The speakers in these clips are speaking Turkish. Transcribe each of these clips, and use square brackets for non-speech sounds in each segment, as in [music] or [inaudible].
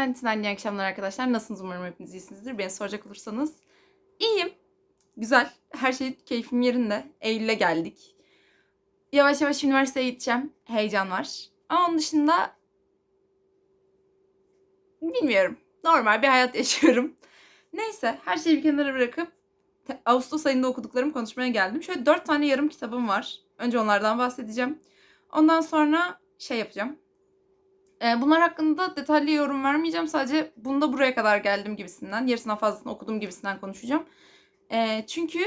Günaydın, iyi akşamlar arkadaşlar. Nasılsınız? Umarım hepiniz iyisinizdir. Beni soracak olursanız iyiyim. Güzel. Her şey keyfim yerinde. Eylül'e geldik. Yavaş yavaş üniversiteye gideceğim. Heyecan var. Ama onun dışında bilmiyorum. Normal bir hayat [laughs] yaşıyorum. Neyse her şeyi bir kenara bırakıp Ağustos ayında okuduklarımı konuşmaya geldim. Şöyle dört tane yarım kitabım var. Önce onlardan bahsedeceğim. Ondan sonra şey yapacağım. Ee, bunlar hakkında detaylı yorum vermeyeceğim. Sadece bunda buraya kadar geldim gibisinden, yarısından fazlasını okudum gibisinden konuşacağım. Ee, çünkü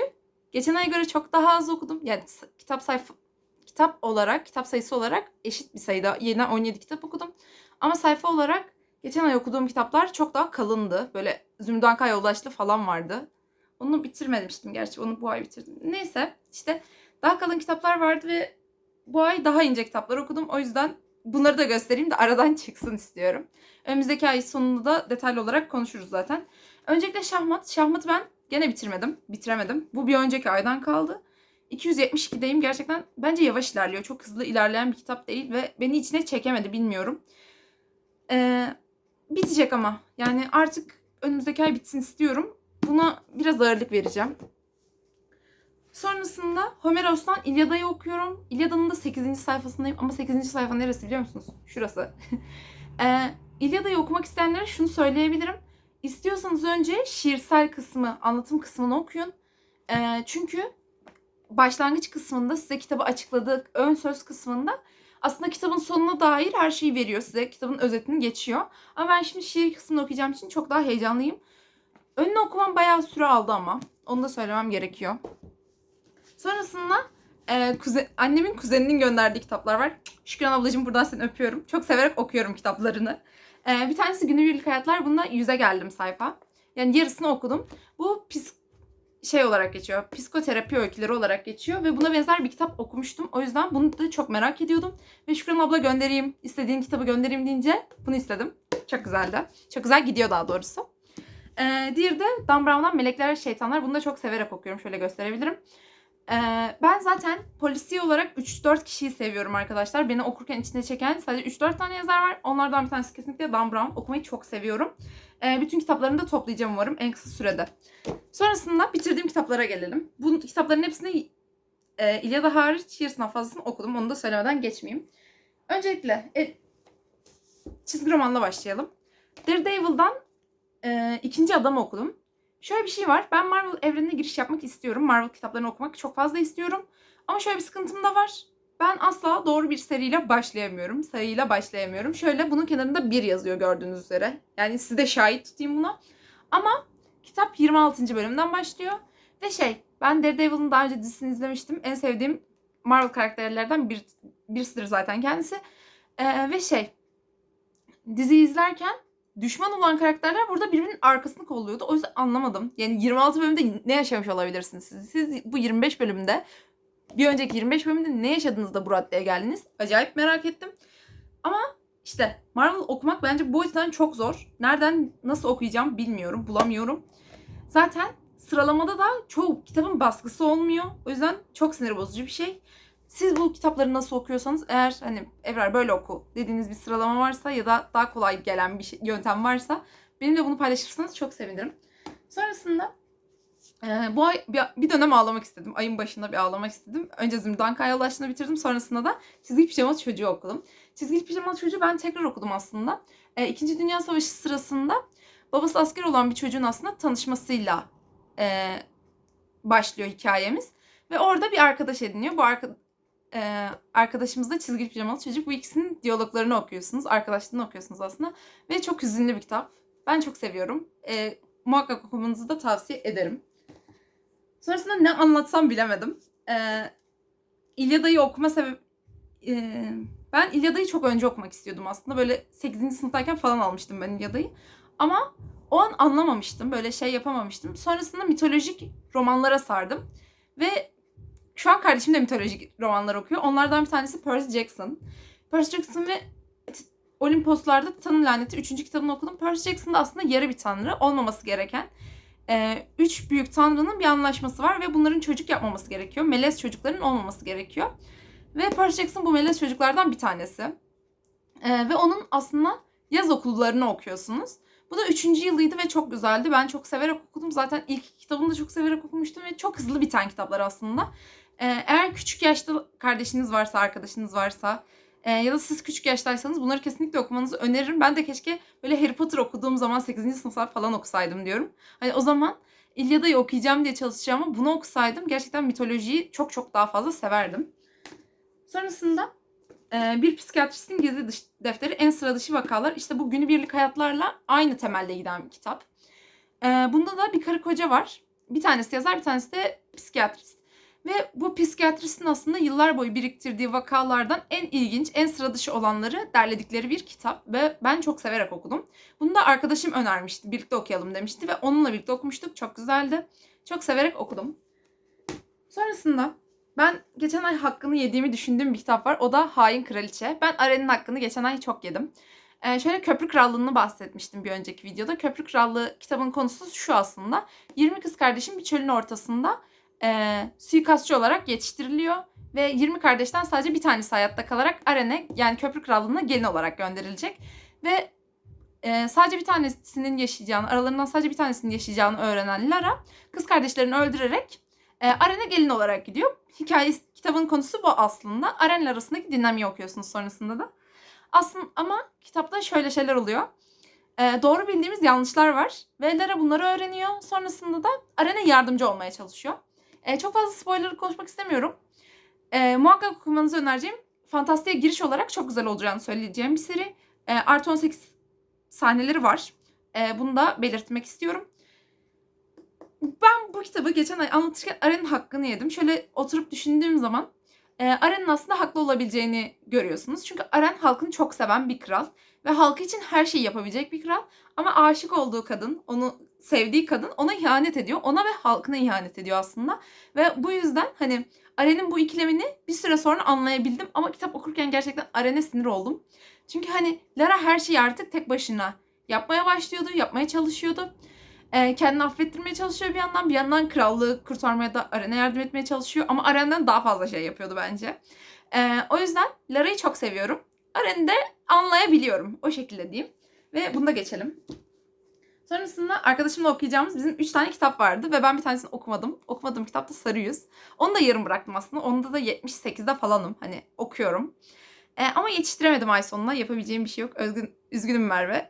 geçen aya göre çok daha az okudum. Yani kitap sayfa kitap olarak, kitap sayısı olarak eşit bir sayıda yine 17 kitap okudum. Ama sayfa olarak geçen ay okuduğum kitaplar çok daha kalındı. Böyle Zümrüt Anka Yoldaşlı falan vardı. Onu bitirmemiştim gerçi. Onu bu ay bitirdim. Neyse işte daha kalın kitaplar vardı ve bu ay daha ince kitaplar okudum. O yüzden bunları da göstereyim de aradan [laughs] çıksın istiyorum. Önümüzdeki ay sonunda da detaylı olarak konuşuruz zaten. Öncelikle şahmat. Şahmatı ben gene bitirmedim. Bitiremedim. Bu bir önceki aydan kaldı. 272'deyim. Gerçekten bence yavaş ilerliyor. Çok hızlı ilerleyen bir kitap değil ve beni içine çekemedi bilmiyorum. Ee, bitecek ama. Yani artık önümüzdeki ay bitsin istiyorum. Buna biraz ağırlık vereceğim. Sonrasında Homeros'tan İlyada'yı okuyorum. İlyada'nın da 8. sayfasındayım ama 8. sayfa neresi biliyor musunuz? Şurası. [laughs] ee, İlyada'yı okumak isteyenlere şunu söyleyebilirim. İstiyorsanız önce şiirsel kısmı, anlatım kısmını okuyun. Ee, çünkü başlangıç kısmında size kitabı açıkladığı ön söz kısmında aslında kitabın sonuna dair her şeyi veriyor size. Kitabın özetini geçiyor. Ama ben şimdi şiir kısmını okuyacağım için çok daha heyecanlıyım. Önünü okumam bayağı süre aldı ama. Onu da söylemem gerekiyor. Sonrasında e, kuze- annemin kuzeninin gönderdiği kitaplar var. Şükran ablacığım buradan seni öpüyorum. Çok severek okuyorum kitaplarını. E, bir tanesi Günübirlik Hayatlar. Bunda yüze geldim sayfa. Yani yarısını okudum. Bu pis şey olarak geçiyor. Psikoterapi öyküleri olarak geçiyor ve buna benzer bir kitap okumuştum. O yüzden bunu da çok merak ediyordum. Ve Şükran abla göndereyim, istediğin kitabı göndereyim deyince bunu istedim. Çok güzeldi. Çok güzel gidiyor daha doğrusu. Ee, diğeri de Dan Brown'dan Melekler ve Şeytanlar. Bunu da çok severek okuyorum. Şöyle gösterebilirim. Ee, ben zaten polisiye olarak 3-4 kişiyi seviyorum arkadaşlar. Beni okurken içine çeken sadece 3-4 tane yazar var. Onlardan bir tanesi kesinlikle Dan Brown. Okumayı çok seviyorum. Ee, bütün kitaplarını da toplayacağım umarım en kısa sürede. Sonrasında bitirdiğim kitaplara gelelim. Bu kitapların hepsini e, İlyada hariç yarısından fazlasını okudum. Onu da söylemeden geçmeyeyim. Öncelikle e, çizgi romanla başlayalım. Daredevil'dan e, ikinci adamı okudum. Şöyle bir şey var. Ben Marvel evrenine giriş yapmak istiyorum. Marvel kitaplarını okumak çok fazla istiyorum. Ama şöyle bir sıkıntım da var. Ben asla doğru bir seriyle başlayamıyorum. Sayıyla başlayamıyorum. Şöyle bunun kenarında bir yazıyor gördüğünüz üzere. Yani size de şahit tutayım buna. Ama kitap 26. bölümden başlıyor. Ve şey ben Daredevil'ın daha önce dizisini izlemiştim. En sevdiğim Marvel karakterlerden bir, birisidir zaten kendisi. Ee, ve şey diziyi izlerken düşman olan karakterler burada birbirinin arkasını kolluyordu. O yüzden anlamadım. Yani 26 bölümde ne yaşamış olabilirsiniz siz? Siz bu 25 bölümde bir önceki 25 bölümde ne yaşadınız da bu raddeye geldiniz? Acayip merak ettim. Ama işte Marvel okumak bence bu açıdan çok zor. Nereden nasıl okuyacağım bilmiyorum, bulamıyorum. Zaten sıralamada da çoğu kitabın baskısı olmuyor. O yüzden çok sinir bozucu bir şey. Siz bu kitapları nasıl okuyorsanız eğer hani Evrar böyle oku dediğiniz bir sıralama varsa ya da daha kolay gelen bir şey, yöntem varsa benimle bunu paylaşırsanız çok sevinirim. Sonrasında e, bu ay bir, dönem ağlamak istedim. Ayın başında bir ağlamak istedim. Önce Zümrüt Anka Yoldaşlı'nı bitirdim. Sonrasında da Çizgi Pijama Çocuğu okudum. Çizgi Pijama Çocuğu ben tekrar okudum aslında. E, İkinci Dünya Savaşı sırasında babası asker olan bir çocuğun aslında tanışmasıyla e, başlıyor hikayemiz. Ve orada bir arkadaş ediniyor. Bu arka, e, arkadaşımız da çizgi pijamalı çocuk. Bu ikisinin diyaloglarını okuyorsunuz. Arkadaşlığını okuyorsunuz aslında. Ve çok hüzünlü bir kitap. Ben çok seviyorum. E, muhakkak okumanızı da tavsiye ederim. Sonrasında ne anlatsam bilemedim. E, İlyada'yı okuma sebep... E, ben İlyada'yı çok önce okumak istiyordum aslında. Böyle 8. sınıftayken falan almıştım ben İlyada'yı. Ama o an anlamamıştım. Böyle şey yapamamıştım. Sonrasında mitolojik romanlara sardım. Ve şu an kardeşim de mitolojik romanlar okuyor. Onlardan bir tanesi Percy Jackson. Percy Jackson ve Olimposlarda Tanrı Laneti 3. kitabını okudum. Percy Jackson da aslında yarı bir tanrı. Olmaması gereken. e, üç büyük tanrının bir anlaşması var ve bunların çocuk yapmaması gerekiyor. Melez çocukların olmaması gerekiyor. Ve Percy Jackson bu melez çocuklardan bir tanesi. E, ve onun aslında yaz okullarını okuyorsunuz. Bu da üçüncü yılıydı ve çok güzeldi. Ben çok severek okudum. Zaten ilk kitabını da çok severek okumuştum ve çok hızlı biten kitaplar aslında. Ee, eğer küçük yaşta kardeşiniz varsa, arkadaşınız varsa e, ya da siz küçük yaştaysanız bunları kesinlikle okumanızı öneririm. Ben de keşke böyle Harry Potter okuduğum zaman 8. sınıflar falan okusaydım diyorum. Hani o zaman İlyada'yı okuyacağım diye çalışacağım ama bunu okusaydım gerçekten mitolojiyi çok çok daha fazla severdim. Sonrasında e, bir psikiyatristin gizli dış- defteri en sıra dışı vakalar. İşte bu günübirlik hayatlarla aynı temelde giden bir kitap. E, bunda da bir karı koca var. Bir tanesi yazar bir tanesi de psikiyatrist. Ve bu psikiyatristin aslında yıllar boyu biriktirdiği vakalardan en ilginç, en sıra dışı olanları derledikleri bir kitap. Ve ben çok severek okudum. Bunu da arkadaşım önermişti. Birlikte okuyalım demişti ve onunla birlikte okumuştuk. Çok güzeldi. Çok severek okudum. Sonrasında ben geçen ay hakkını yediğimi düşündüğüm bir kitap var. O da Hain Kraliçe. Ben Aren'in hakkını geçen ay çok yedim. Ee, şöyle Köprü Krallığı'nı bahsetmiştim bir önceki videoda. Köprü Krallığı kitabın konusu şu aslında. 20 kız kardeşin bir çölün ortasında e, suikastçı olarak yetiştiriliyor. Ve 20 kardeşten sadece bir tanesi hayatta kalarak Aren'e yani Köprü Krallığı'na gelin olarak gönderilecek. Ve e, sadece bir tanesinin yaşayacağını, aralarından sadece bir tanesinin yaşayacağını öğrenen Lara kız kardeşlerini öldürerek e, Aren'e gelin olarak gidiyor. Hikayesi, kitabın konusu bu aslında. Aren'le arasındaki dinamiği okuyorsunuz sonrasında da. Aslında ama kitapta şöyle şeyler oluyor. E, doğru bildiğimiz yanlışlar var ve Lara bunları öğreniyor. Sonrasında da Aren'e yardımcı olmaya çalışıyor. E, çok fazla spoiler konuşmak istemiyorum. E, muhakkak okumanızı önereceğim. Fantastiğe giriş olarak çok güzel olacağını söyleyeceğim bir seri. E, artı 18 sahneleri var. E, bunu da belirtmek istiyorum. Ben bu kitabı geçen ay anlatırken Aren'in hakkını yedim. Şöyle oturup düşündüğüm zaman e, Aren'in aslında haklı olabileceğini görüyorsunuz. Çünkü Aren halkını çok seven bir kral. Ve halkı için her şeyi yapabilecek bir kral. Ama aşık olduğu kadın, onu sevdiği kadın ona ihanet ediyor. Ona ve halkına ihanet ediyor aslında. Ve bu yüzden hani Aren'in bu ikilemini bir süre sonra anlayabildim. Ama kitap okurken gerçekten Aren'e sinir oldum. Çünkü hani Lara her şeyi artık tek başına yapmaya başlıyordu, yapmaya çalışıyordu. Ee, kendini affettirmeye çalışıyor bir yandan. Bir yandan krallığı kurtarmaya da Aren'e yardım etmeye çalışıyor. Ama Aren'den daha fazla şey yapıyordu bence. Ee, o yüzden Lara'yı çok seviyorum. Aren'i de anlayabiliyorum. O şekilde diyeyim. Ve bunu da geçelim. Sonrasında arkadaşımla okuyacağımız bizim 3 tane kitap vardı ve ben bir tanesini okumadım. Okumadığım kitap da Sarı Yüz. Onu da yarım bıraktım aslında. Onda da 78'de falanım. Hani okuyorum. Ee, ama yetiştiremedim ay sonuna. Yapabileceğim bir şey yok. Özgün, üzgünüm Merve.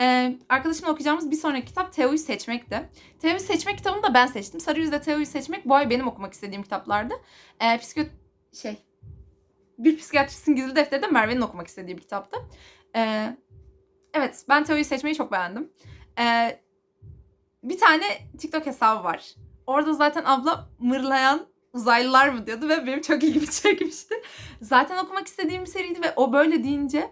Ee, [laughs] arkadaşımla okuyacağımız bir sonraki kitap Teo'yu seçmekti. Teo'yu seçmek kitabını da ben seçtim. Sarı Yüz'de Teo'yu seçmek bu ay benim okumak istediğim kitaplardı. Ee, psikiyat şey bir psikiyatristin gizli defteri de Merve'nin okumak istediği bir kitaptı. Ee, evet ben Teo'yu seçmeyi çok beğendim. Ee, bir tane TikTok hesabı var. Orada zaten abla mırlayan uzaylılar mı diyordu ve benim çok ilgimi [laughs] çekmişti. Zaten okumak istediğim bir seriydi ve o böyle deyince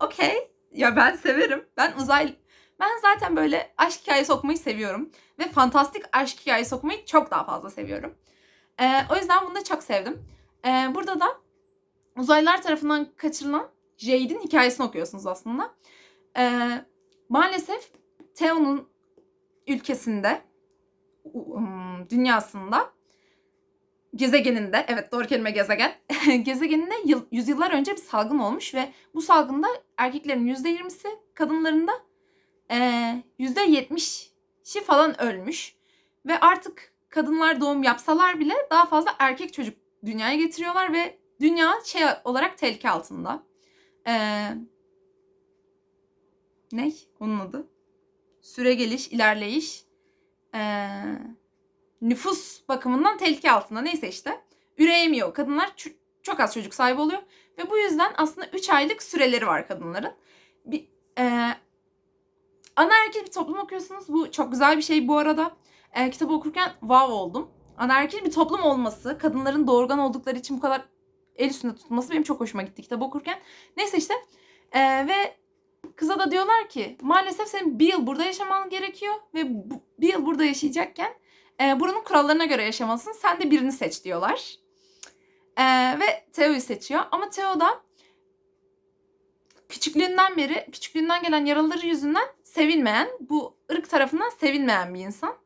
okey ya ben severim. Ben uzay ben zaten böyle aşk hikayesi okumayı seviyorum ve fantastik aşk hikayesi okumayı çok daha fazla seviyorum. Ee, o yüzden bunu da çok sevdim. Ee, burada da uzaylılar tarafından kaçırılan Jade'in hikayesini okuyorsunuz aslında. Ee, maalesef Theo'nun ülkesinde, um, dünyasında, gezegeninde, evet doğru kelime gezegen, [laughs] gezegeninde yıl, yüzyıllar önce bir salgın olmuş ve bu salgında erkeklerin %20'si, kadınların da ee, %70'i falan ölmüş. Ve artık kadınlar doğum yapsalar bile daha fazla erkek çocuk dünyaya getiriyorlar ve dünya şey olarak tehlike altında. Ee, ne? Onun adı? Süre geliş, ilerleyiş. Ee, nüfus bakımından tehlike altında. Neyse işte. Üreyemiyor. Kadınlar çok az çocuk sahibi oluyor. Ve bu yüzden aslında 3 aylık süreleri var kadınların. Bir, e, anaerkil bir toplum okuyorsunuz. Bu çok güzel bir şey bu arada. E, kitabı okurken wow oldum. Anaerkil bir toplum olması, kadınların doğurgan oldukları için bu kadar el üstünde tutulması benim çok hoşuma gitti kitabı okurken. Neyse işte e, ve kıza da diyorlar ki maalesef senin bir yıl burada yaşaman gerekiyor ve bir yıl burada yaşayacakken e, buranın kurallarına göre yaşamalısın. Sen de birini seç diyorlar. E, ve Theo'yu seçiyor. Ama Theo da küçüklüğünden beri, küçüklüğünden gelen yaraları yüzünden sevilmeyen, bu ırk tarafından sevilmeyen bir insan.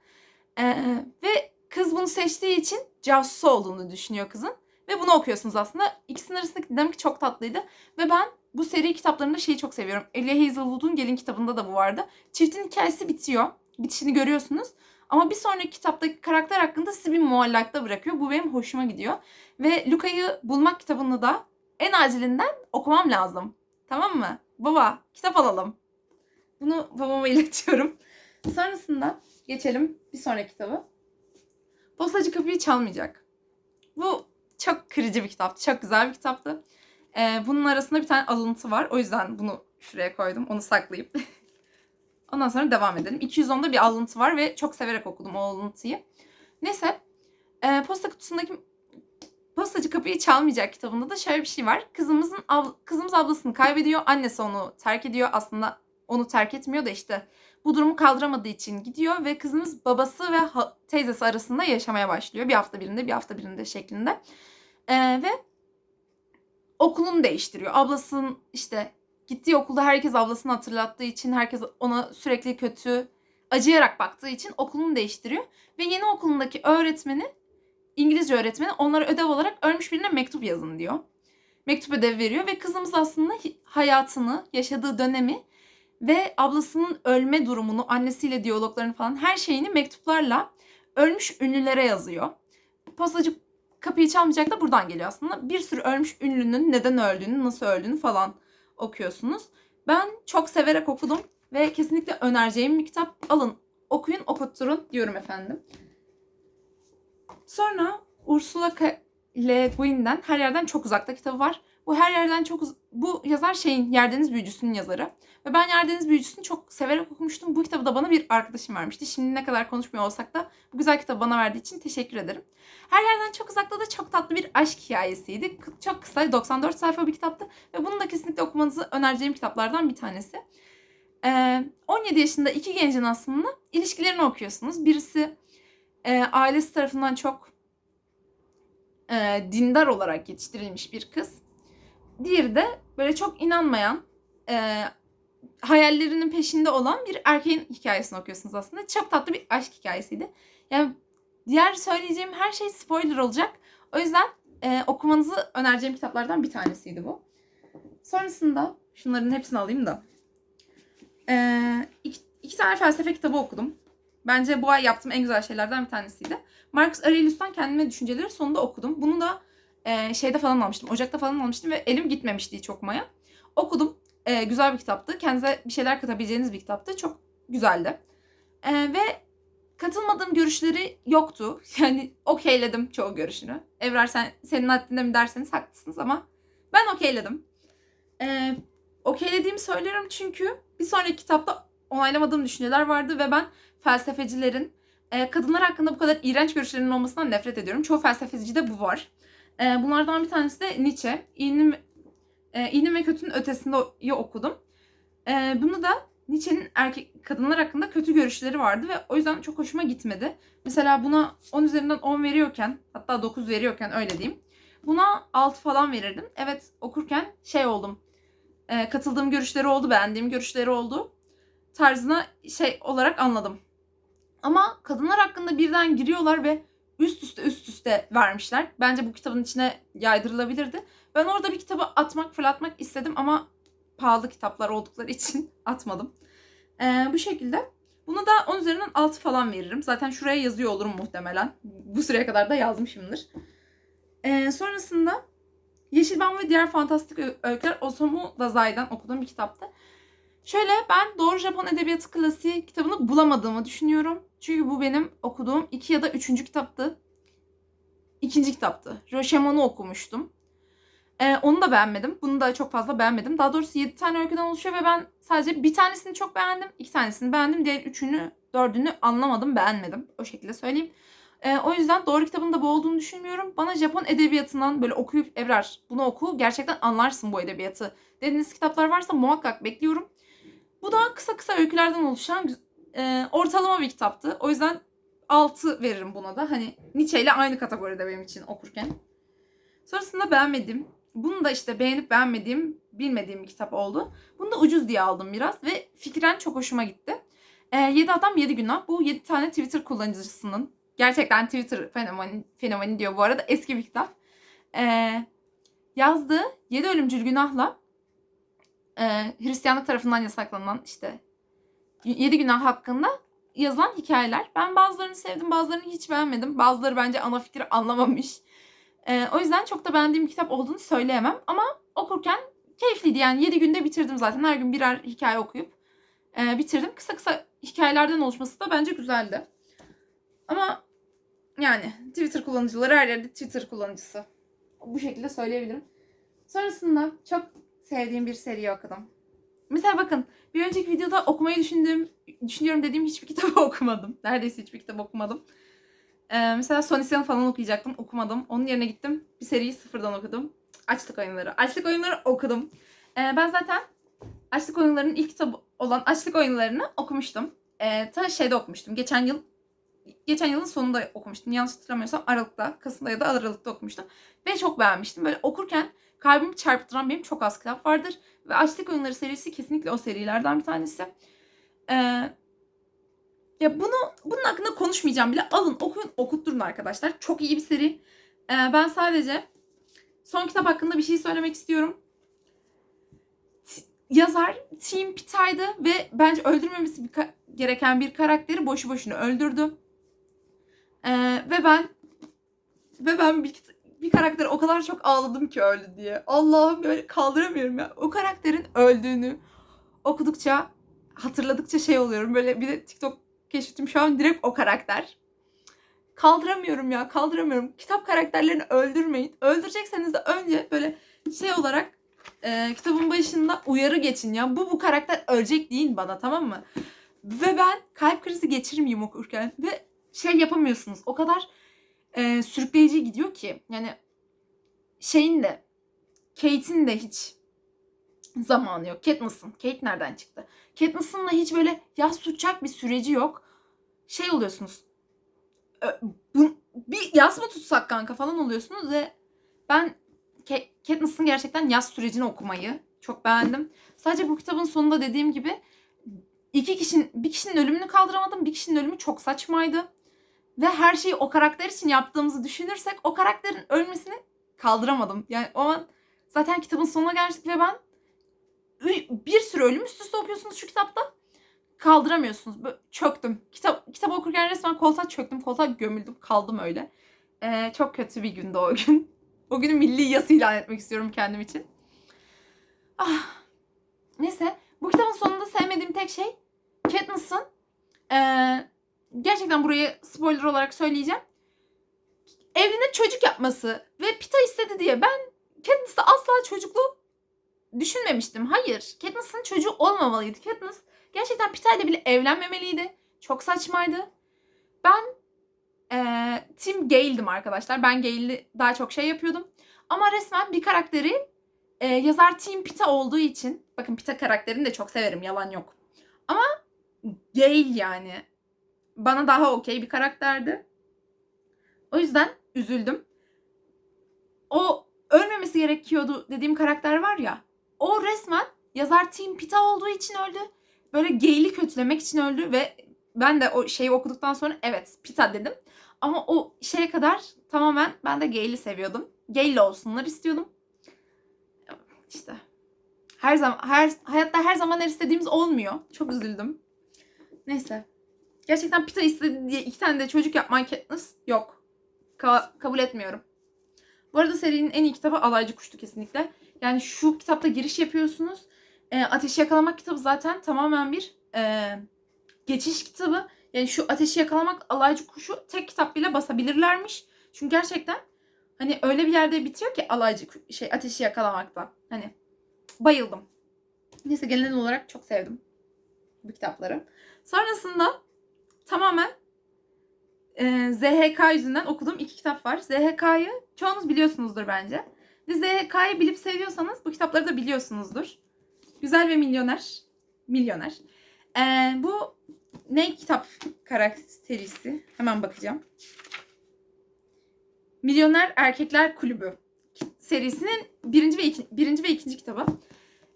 E, ve kız bunu seçtiği için casusu olduğunu düşünüyor kızın. Ve bunu okuyorsunuz aslında. İkisinin arasındaki dinamik çok tatlıydı. Ve ben bu seri kitaplarında şeyi çok seviyorum. Elia Hazelwood'un Gelin kitabında da bu vardı. Çiftin hikayesi bitiyor. Bitişini görüyorsunuz. Ama bir sonraki kitaptaki karakter hakkında sizi bir muallakta bırakıyor. Bu benim hoşuma gidiyor. Ve Luka'yı bulmak kitabını da en acilinden okumam lazım. Tamam mı? Baba kitap alalım. Bunu babama [laughs] iletiyorum. Sonrasında geçelim bir sonraki kitabı. Postacı kapıyı çalmayacak. Bu çok kırıcı bir kitaptı. Çok güzel bir kitaptı. Ee, bunun arasında bir tane alıntı var. O yüzden bunu şuraya koydum. Onu saklayayım. [laughs] Ondan sonra devam edelim. 210'da bir alıntı var ve çok severek okudum o alıntıyı. Neyse. E, posta kutusundaki Postacı kapıyı çalmayacak kitabında da şöyle bir şey var. Kızımızın ab- kızımız ablasını kaybediyor. Annesi onu terk ediyor. Aslında onu terk etmiyor da işte bu durumu kaldıramadığı için gidiyor ve kızımız babası ve teyzesi arasında yaşamaya başlıyor. Bir hafta birinde, bir hafta birinde şeklinde. Ee, ve okulunu değiştiriyor. Ablasının işte gittiği okulda herkes ablasını hatırlattığı için, herkes ona sürekli kötü, acıyarak baktığı için okulunu değiştiriyor. Ve yeni okulundaki öğretmeni, İngilizce öğretmeni onlara ödev olarak ölmüş birine mektup yazın diyor. Mektup ödevi veriyor ve kızımız aslında hayatını, yaşadığı dönemi ve ablasının ölme durumunu, annesiyle diyaloglarını falan her şeyini mektuplarla ölmüş ünlülere yazıyor. Postacı kapıyı çalmayacak da buradan geliyor aslında. Bir sürü ölmüş ünlünün neden öldüğünü, nasıl öldüğünü falan okuyorsunuz. Ben çok severek okudum ve kesinlikle önereceğim bir kitap. Alın, okuyun, okutturun diyorum efendim. Sonra Ursula K. Le Guin'den Her Yerden Çok Uzakta kitabı var. Bu Her Yerden Çok Bu yazar şeyin Yerdeniz Büyücüsü'nün yazarı. Ve ben Yerdeniz Büyücüsü'nü çok severek okumuştum. Bu kitabı da bana bir arkadaşım vermişti. Şimdi ne kadar konuşmuyor olsak da bu güzel kitabı bana verdiği için teşekkür ederim. Her Yerden Çok Uzakta da çok tatlı bir aşk hikayesiydi. Çok kısa 94 sayfa bir kitaptı. Ve bunu da kesinlikle okumanızı önereceğim kitaplardan bir tanesi. Ee, 17 yaşında iki gencin aslında ilişkilerini okuyorsunuz. Birisi e, ailesi tarafından çok e, dindar olarak yetiştirilmiş bir kız. Diğeri de böyle çok inanmayan, e, hayallerinin peşinde olan bir erkeğin hikayesini okuyorsunuz aslında. Çok tatlı bir aşk hikayesiydi. Yani diğer söyleyeceğim her şey spoiler olacak. O yüzden e, okumanızı önereceğim kitaplardan bir tanesiydi bu. Sonrasında şunların hepsini alayım da. E, iki, iki tane felsefe kitabı okudum. Bence bu ay yaptığım en güzel şeylerden bir tanesiydi. Marcus Aurelius'tan kendime düşünceleri sonunda okudum. Bunu da e, şeyde falan almıştım. Ocakta falan almıştım ve elim gitmemişti hiç okumaya. Okudum. E, güzel bir kitaptı. Kendinize bir şeyler katabileceğiniz bir kitaptı. Çok güzeldi. E, ve katılmadığım görüşleri yoktu. [laughs] Yani okeyledim çoğu görüşünü. Evrar sen senin haddinde mi derseniz haklısınız ama ben okeyledim. E, okeylediğimi söylerim çünkü bir sonraki kitapta onaylamadığım düşünceler vardı ve ben felsefecilerin e, kadınlar hakkında bu kadar iğrenç görüşlerinin olmasından nefret ediyorum. Çoğu felsefecide bu var. E, bunlardan bir tanesi de Nietzsche. İyinin, e, İyinin ve Kötünün Ötesinde okudum. E, bunu da Nietzsche'nin erkek kadınlar hakkında kötü görüşleri vardı ve o yüzden çok hoşuma gitmedi. Mesela buna 10 üzerinden 10 veriyorken hatta 9 veriyorken öyle diyeyim. Buna 6 falan verirdim. Evet okurken şey oldum. E, katıldığım görüşleri oldu, beğendiğim görüşleri oldu. Tarzına şey olarak anladım. Ama kadınlar hakkında birden giriyorlar ve üst üste üst üste vermişler. Bence bu kitabın içine yaydırılabilirdi. Ben orada bir kitabı atmak, fırlatmak istedim ama pahalı kitaplar oldukları için [laughs] atmadım. Ee, bu şekilde. Buna da 10 üzerinden 6 falan veririm. Zaten şuraya yazıyor olurum muhtemelen. Bu süreye kadar da yazmışımdır. Ee, sonrasında Yeşilbam ve Diğer Fantastik Öyküler Osamu Dazai'den okuduğum bir kitaptı. Şöyle ben Doğru Japon Edebiyatı Klasiği kitabını bulamadığımı düşünüyorum. Çünkü bu benim okuduğum iki ya da üçüncü kitaptı. İkinci kitaptı. Röşemon'u okumuştum. Ee, onu da beğenmedim. Bunu da çok fazla beğenmedim. Daha doğrusu 7 tane öyküden oluşuyor ve ben sadece bir tanesini çok beğendim. iki tanesini beğendim. Diğer üçünü, dördünü anlamadım, beğenmedim. O şekilde söyleyeyim. Ee, o yüzden doğru kitabın da bu olduğunu düşünmüyorum. Bana Japon edebiyatından böyle okuyup Ebrar bunu oku gerçekten anlarsın bu edebiyatı dediğiniz kitaplar varsa muhakkak bekliyorum. Bu da kısa kısa öykülerden oluşan e, ortalama bir kitaptı. O yüzden 6 veririm buna da. Hani Nietzsche ile aynı kategoride benim için okurken. Sonrasında beğenmedim. Bunu da işte beğenip beğenmediğim, bilmediğim bir kitap oldu. Bunu da ucuz diye aldım biraz ve fikren çok hoşuma gitti. E, 7 Adam 7 Günah. Bu 7 tane Twitter kullanıcısının gerçekten Twitter fenomeni, fenomeni diyor bu arada. Eski bir kitap. E, yazdığı 7 Ölümcül Günah'la e, Hristiyanlık tarafından yasaklanan işte 7 günah hakkında yazılan hikayeler. Ben bazılarını sevdim, bazılarını hiç beğenmedim. Bazıları bence ana fikri anlamamış. E, o yüzden çok da beğendiğim bir kitap olduğunu söyleyemem. Ama okurken keyifliydi. Yani 7 günde bitirdim zaten. Her gün birer hikaye okuyup e, bitirdim. Kısa kısa hikayelerden oluşması da bence güzeldi. Ama yani Twitter kullanıcıları her yerde Twitter kullanıcısı. Bu şekilde söyleyebilirim. Sonrasında çok sevdiğim bir seri okudum. Mesela bakın bir önceki videoda okumayı düşündüğüm, düşünüyorum dediğim hiçbir [laughs] kitabı okumadım. Neredeyse hiçbir kitap okumadım. Ee, mesela Son İsyan'ı falan okuyacaktım. Okumadım. Onun yerine gittim. Bir seriyi sıfırdan okudum. Açlık Oyunları. Açlık Oyunları okudum. Ee, ben zaten Açlık Oyunları'nın ilk kitabı olan Açlık Oyunları'nı okumuştum. Ee, ta şeyde okumuştum. Geçen yıl geçen yılın sonunda okumuştum. Yanlış hatırlamıyorsam Aralık'ta, Kasım'da ya da Aralık'ta okumuştum. Ve çok beğenmiştim. Böyle okurken kalbimi çarptıran benim çok az kitap vardır. Ve Açlık Oyunları serisi kesinlikle o serilerden bir tanesi. Ee, ya bunu bunun hakkında konuşmayacağım bile. Alın okuyun okutturun arkadaşlar. Çok iyi bir seri. Ee, ben sadece son kitap hakkında bir şey söylemek istiyorum. Yazar Tim Pita'ydı ve bence öldürmemesi bir gereken bir karakteri boşu boşuna öldürdü. Ee, ve ben ve ben bir, bir karaktere o kadar çok ağladım ki öldü diye. Allah'ım böyle kaldıramıyorum ya. O karakterin öldüğünü okudukça, hatırladıkça şey oluyorum. Böyle bir de TikTok keşfettim şu an direkt o karakter. Kaldıramıyorum ya, kaldıramıyorum. Kitap karakterlerini öldürmeyin. Öldürecekseniz de önce böyle şey olarak e, kitabın başında uyarı geçin ya. Bu bu karakter ölecek deyin bana tamam mı? Ve ben kalp krizi geçirmeyeyim okurken. Ve şey yapamıyorsunuz. O kadar e, sürükleyici gidiyor ki. Yani şeyin de Kate'in de hiç zamanı yok. Katniss'ın. Kate nereden çıktı? Katniss'ın da hiç böyle yas tutacak bir süreci yok. Şey oluyorsunuz. "Ö, Bu, bir yas mı tutsak kanka falan oluyorsunuz ve ben Ka- Katniss'ın gerçekten yaz sürecini okumayı çok beğendim. Sadece bu kitabın sonunda dediğim gibi iki kişinin bir kişinin ölümünü kaldıramadım. Bir kişinin ölümü çok saçmaydı. Ve her şeyi o karakter için yaptığımızı düşünürsek o karakterin ölmesini kaldıramadım. Yani o an zaten kitabın sonuna geldik ve ben bir sürü ölüm üst üste okuyorsunuz şu kitapta. Kaldıramıyorsunuz. Böyle çöktüm. Kitap, kitap okurken resmen koltuğa çöktüm. Koltuğa gömüldüm. Kaldım öyle. Ee, çok kötü bir gündü o gün. [laughs] O günü milli yas ilan etmek istiyorum kendim için. Ah. Neyse. Bu kitabın sonunda sevmediğim tek şey Katniss'ın eee, gerçekten burayı spoiler olarak söyleyeceğim. Evlenip çocuk yapması ve Pita istedi diye ben Katniss'te asla çocuklu düşünmemiştim. Hayır. Katniss'ın çocuğu olmamalıydı. Katniss gerçekten Pita ile bile evlenmemeliydi. Çok saçmaydı. Ben eee Tim Gale'dim arkadaşlar. Ben Gale'i daha çok şey yapıyordum. Ama resmen bir karakteri eee, yazar Tim Pita olduğu için bakın Pita karakterini de çok severim yalan yok. Ama Gale yani bana daha okey bir karakterdi. O yüzden üzüldüm. O ölmemesi gerekiyordu dediğim karakter var ya. O resmen yazar Tim Pita olduğu için öldü. Böyle Gale'i kötülemek için öldü ve ben de o şeyi okuduktan sonra evet Pita dedim. Ama o şeye kadar tamamen ben de Gale'i seviyordum. Gale'li olsunlar istiyordum. İşte her zaman her hayatta her zaman her istediğimiz olmuyor. Çok üzüldüm. Neyse. Gerçekten Pita istedi diye iki tane de çocuk yapman Katniss yok. Ka- kabul etmiyorum. Bu arada serinin en iyi kitabı Alaycı Kuştu kesinlikle. Yani şu kitapta giriş yapıyorsunuz. E, Ateşi Yakalamak kitabı zaten tamamen bir e, geçiş kitabı. Yani şu Ateşi Yakalamak Alaycı Kuşu tek kitap bile basabilirlermiş. Çünkü gerçekten hani öyle bir yerde bitiyor ki Alaycı şey Ateşi Yakalamakta. Hani bayıldım. Neyse genel olarak çok sevdim bu kitapları. Sonrasında tamamen e, ZHK yüzünden okuduğum iki kitap var. ZHK'yı çoğunuz biliyorsunuzdur bence. Ve ZHK'yı bilip seviyorsanız bu kitapları da biliyorsunuzdur. Güzel ve Milyoner. Milyoner. E, bu ne kitap karakterisi? Hemen bakacağım. Milyoner Erkekler Kulübü serisinin birinci ve, iki, birinci ve ikinci kitabı.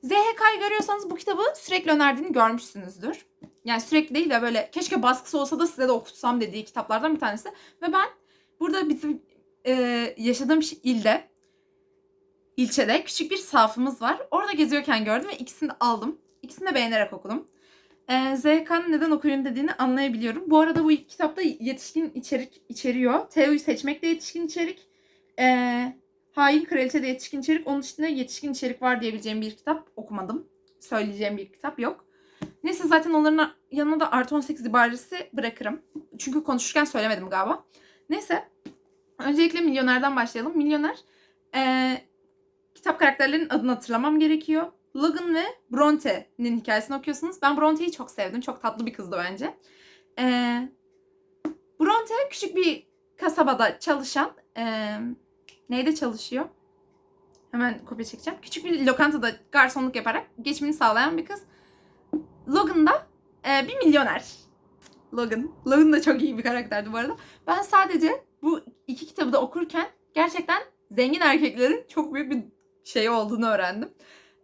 ZHK'yı görüyorsanız bu kitabı sürekli önerdiğini görmüşsünüzdür. Yani sürekli değil de böyle keşke baskısı olsa da size de okutsam dediği kitaplardan bir tanesi. Ve ben burada bizim e, yaşadığım ilde ilçede küçük bir sahafımız var. Orada geziyorken gördüm ve ikisini aldım. İkisini de beğenerek okudum. Ee, ZK'nın neden okuyun dediğini anlayabiliyorum. Bu arada bu iki kitapta yetişkin içerik içeriyor. Teo'yu seçmek de yetişkin içerik. Ee, Hain Kraliçe de yetişkin içerik. Onun dışında yetişkin içerik var diyebileceğim bir kitap okumadım. Söyleyeceğim bir kitap yok. Neyse zaten onların yanına da artı 18 ibaresi bırakırım. Çünkü konuşurken söylemedim galiba. Neyse. Öncelikle Milyoner'den başlayalım. Milyoner ee, kitap karakterlerinin adını hatırlamam gerekiyor. Logan ve Bronte'nin hikayesini okuyorsunuz. Ben Bronte'yi çok sevdim. Çok tatlı bir kızdı bence. Ee, Bronte küçük bir kasabada çalışan ee, neyde çalışıyor? Hemen kopya çekeceğim. Küçük bir lokantada garsonluk yaparak geçimini sağlayan bir kız. Logan da ee, bir milyoner. Logan. Logan da çok iyi bir karakterdi bu arada. Ben sadece bu iki kitabı da okurken gerçekten zengin erkeklerin çok büyük bir şey olduğunu öğrendim.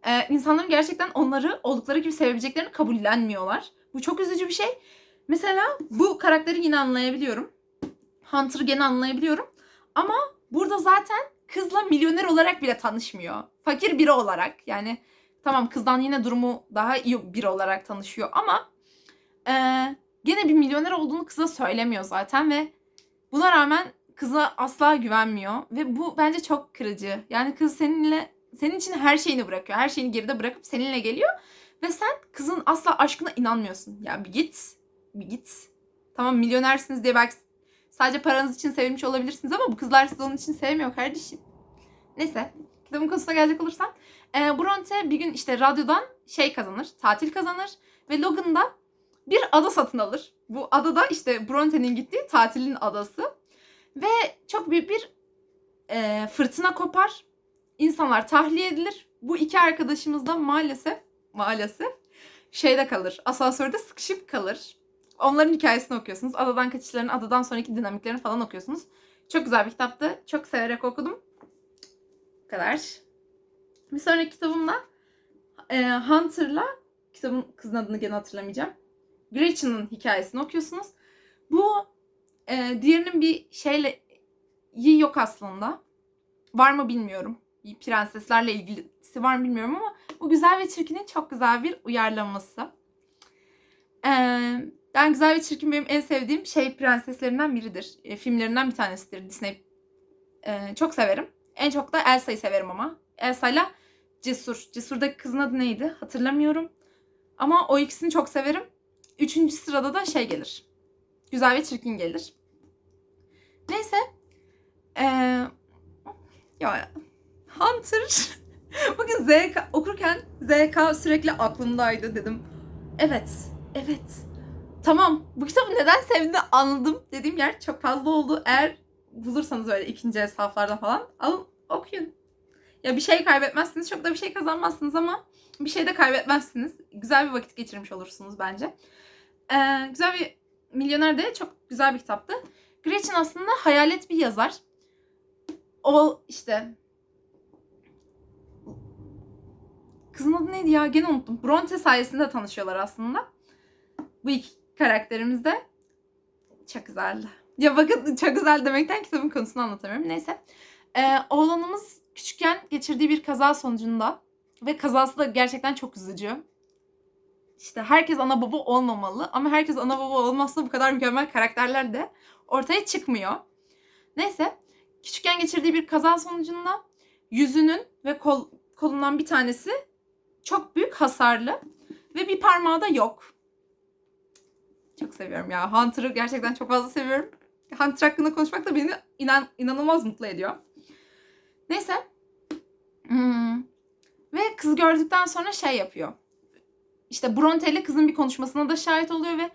Ee, insanların gerçekten onları oldukları gibi sevebileceklerini kabullenmiyorlar. Bu çok üzücü bir şey. Mesela bu karakteri yine anlayabiliyorum. Hunter'ı gene anlayabiliyorum. Ama burada zaten kızla milyoner olarak bile tanışmıyor. Fakir biri olarak yani tamam kızdan yine durumu daha iyi biri olarak tanışıyor ama e, gene bir milyoner olduğunu kıza söylemiyor zaten ve buna rağmen kıza asla güvenmiyor ve bu bence çok kırıcı. Yani kız seninle senin için her şeyini bırakıyor. Her şeyini geride bırakıp seninle geliyor ve sen kızın asla aşkına inanmıyorsun. Ya bir git, bir git. Tamam milyonersiniz diye belki sadece paranız için sevilmiş olabilirsiniz ama bu kızlar sizi onun için sevmiyor kardeşim. Neyse, kitabın konusuna gelecek olursam. E, Bronte bir gün işte radyodan şey kazanır, tatil kazanır ve Logan da bir ada satın alır. Bu adada işte Bronte'nin gittiği tatilin adası. Ve çok büyük bir e, fırtına kopar. İnsanlar tahliye edilir. Bu iki arkadaşımız da maalesef maalesef şeyde kalır. Asansörde sıkışıp kalır. Onların hikayesini okuyorsunuz. Adadan kaçışlarını, adadan sonraki dinamiklerini falan okuyorsunuz. Çok güzel bir kitaptı. Çok severek okudum. Bu kadar. Bir sonraki kitabımda e, Hunter'la kitabın kızın adını gene hatırlamayacağım. Gretchen'ın hikayesini okuyorsunuz. Bu e, diğerinin bir şeyle iyi yok aslında. Var mı bilmiyorum. Prenseslerle ilgisi var mı bilmiyorum ama bu Güzel ve Çirkin'in çok güzel bir uyarlaması. Ee, ben Güzel ve Çirkin benim en sevdiğim şey prenseslerinden biridir. E, filmlerinden bir tanesidir Disney. E, çok severim. En çok da Elsa'yı severim ama. Elsa'yla Cesur. Cesur'daki kızın adı neydi? Hatırlamıyorum. Ama o ikisini çok severim. Üçüncü sırada da şey gelir. Güzel ve Çirkin gelir. Neyse. Ee, ya Hunter [laughs] bugün ZK okurken ZK sürekli aklımdaydı dedim. Evet, evet. Tamam, bu kitabı neden sevdiğini anladım dediğim yer çok fazla oldu. Eğer bulursanız öyle ikinci el saflarda falan alın okuyun. Ya bir şey kaybetmezsiniz, çok da bir şey kazanmazsınız ama bir şey de kaybetmezsiniz. Güzel bir vakit geçirmiş olursunuz bence. Ee, güzel bir Milyoner de çok güzel bir kitaptı. Gretchen aslında hayalet bir yazar. O işte Kızın adı neydi ya? Gene unuttum. Bronte sayesinde tanışıyorlar aslında. Bu iki karakterimiz de çok güzeldi. Ya bakın çok güzel demekten kitabın konusunu anlatamıyorum. Neyse. Ee, oğlanımız küçükken geçirdiği bir kaza sonucunda ve kazası da gerçekten çok üzücü. İşte herkes ana baba olmamalı ama herkes ana baba olmazsa bu kadar mükemmel karakterler de ortaya çıkmıyor. Neyse küçükken geçirdiği bir kaza sonucunda yüzünün ve kol, kolundan bir tanesi çok büyük hasarlı ve bir parmağı da yok. Çok seviyorum ya. Hunter'ı gerçekten çok fazla seviyorum. Hunter hakkında konuşmak da beni inan, inanılmaz mutlu ediyor. Neyse. Hmm. Ve kız gördükten sonra şey yapıyor. İşte Bronte ile kızın bir konuşmasına da şahit oluyor ve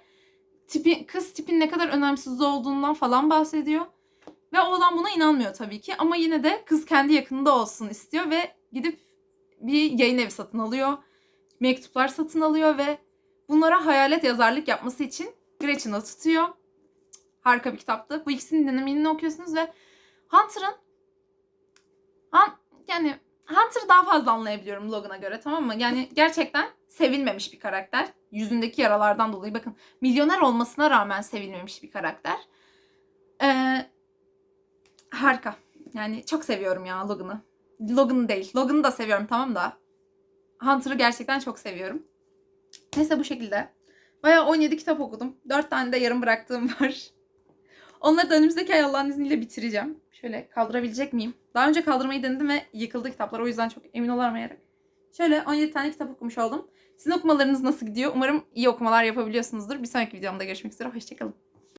tipi, kız tipin ne kadar önemsiz olduğundan falan bahsediyor. Ve oğlan buna inanmıyor tabii ki ama yine de kız kendi yakınında olsun istiyor ve gidip bir yayın evi satın alıyor. Mektuplar satın alıyor ve bunlara hayalet yazarlık yapması için Gretchen'ı tutuyor. Harika bir kitaptı. Bu ikisinin dinamiğini okuyorsunuz ve Hunter'ın Han, yani Hunter'ı daha fazla anlayabiliyorum Logan'a göre tamam mı? Yani gerçekten sevilmemiş bir karakter. Yüzündeki yaralardan dolayı bakın milyoner olmasına rağmen sevilmemiş bir karakter. Ee, harika. Yani çok seviyorum ya Logan'ı. Logan'ı değil. Logan'ı da seviyorum tamam da. Hunter'ı gerçekten çok seviyorum. Neyse bu şekilde. Bayağı 17 kitap okudum. 4 tane de yarım bıraktığım [laughs] var. Onları da önümüzdeki ay Allah'ın izniyle bitireceğim. Şöyle kaldırabilecek miyim? Daha önce kaldırmayı denedim ve yıkıldı kitaplar. O yüzden çok emin olamayarak. Şöyle 17 tane kitap okumuş oldum. Sizin okumalarınız nasıl gidiyor? Umarım iyi okumalar yapabiliyorsunuzdur. Bir sonraki videomda görüşmek üzere. Hoşçakalın.